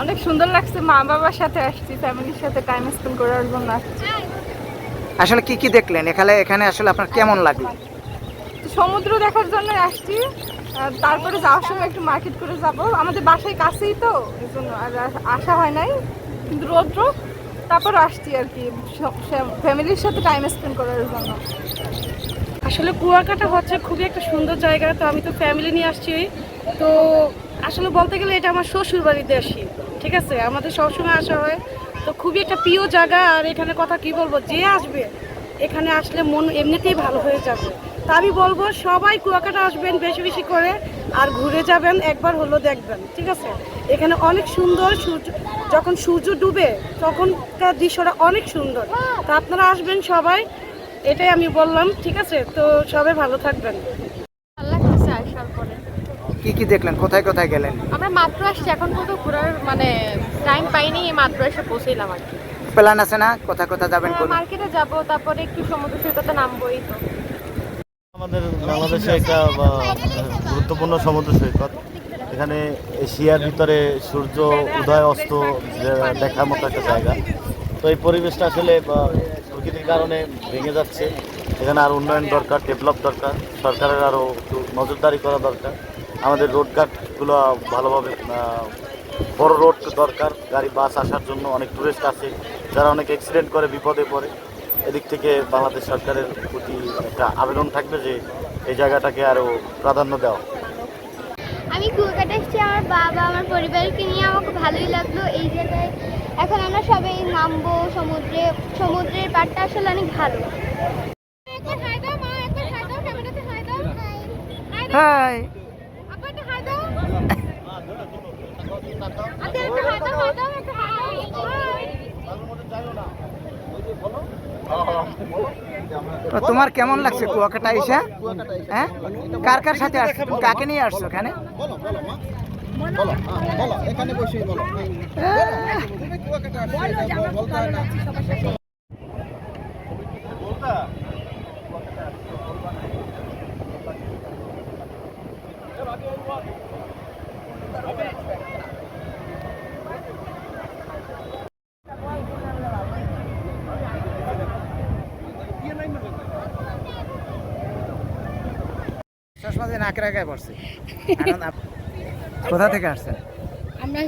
অনেক সুন্দর লাগছে মা বাবার সাথে আসছি ফ্যামিলির সাথে টাইম স্পেন্ড করার জন্য আসছি। আসলে কি কি দেখলেন? এখানে এখানে আসলে আপনার কেমন লাগল? সমুদ্র দেখার জন্য আসছি তারপরে যাওয়ার সময় একটু মার্কেট করে যাব। আমাদের বাসায় কাছেই তো এই জন্য আর আস- হয় নাই কিন্তু রোদ্র তারপর আসছি আর কি ফ্যামিলির সাথে টাইম স্পেন্ড করার জন্য। আসলে কুয়াকাটা হচ্ছে খুবই একটা সুন্দর জায়গা তো আমি তো ফ্যামিলি নিয়ে আসছি। তো আসলে বলতে গেলে এটা আমার শ্বশুর বাড়িতে আসি। ঠিক আছে? আমাদের সবসময় আসা হয়। তো খুবই একটা প্রিয় জায়গা। আর এখানে কথা কি বলব? যে আসবে, এখানে আসলে মন এমনিতেই ভালো হয়ে যাবে। তা আমি বলব, সবাই কুয়াকাটা আসবেন বেশি বেশি করে আর ঘুরে যাবেন, একবার হলো দেখবেন। ঠিক আছে? এখানে অনেক সুন্দর সূর্য, যখন সূর্য ডুবে, তখনকার দৃশ্যটা অনেক সুন্দর। তা আপনারা আসবেন সবাই, এটাই আমি বললাম। ঠিক আছে? তো সবাই ভালো থাকবেন ভালো লাগতেছে আসার পরে কি কি দেখলেন? কোথায় কোথায় গেলেন? আমরা মাত্র আসছি এখন পর্যন্ত ঘোরার মানে টাইম পাইনি মাত্র এসে পৌঁছলাম আর কি। প্ল্যান আছে না? কোথায় কোথায় যাবেন কোন মার্কেটে যাব তারপরে একটু সমুদ্র সৈকতে নামবোই তো। আমাদের বাংলাদেশে একটা গুরুত্বপূর্ণ সমুদ্র সৈকত। এখানে এশিয়ার ভিতরে সূর্য উদয় অস্ত দেখার মতো একটা জায়গা। তো এই পরিবেশটা আসলে প্রকৃতির কারণে ভেঙে যাচ্ছে। এখানে আর উন্নয়ন দরকার ডেভেলপ দরকার। সরকারের আরও একটু নজরদারি করা দরকার। আমাদের রোডঘাটগুলো ভালোভাবে বড় রোড দরকার গাড়ি বাস আসার জন্য অনেক টুরিস্ট আসে যারা অনেক অ্যাক্সিডেন্ট করে বিপদে পড়ে। এদিক থেকে বাংলাদেশ সরকারের প্রতি একটা আবেদন থাকবে যে এই জায়গাটাকে আরও প্রাধান্য দেওয়া। আমি কুয়াকাটা এসেছি আমার বাবা আমার পরিবারকে নিয়ে আমাকে ভালোই লাগল। এই জায়গায় এখন আমরা সবাই নামবো সমুদ্রে সমুদ্রের পাড়টা আসলে অনেক ভালো। হাই তো তোমার কেমন লাগছে কুয়াকাটা এসে? হ্যাঁ? কার কার সাথে আসছো তুমি কাকে নিয়ে আসছো এখানে? দিয়ে নাকের আগে পড়ছে। কোথা থেকে আসছেন? আমরা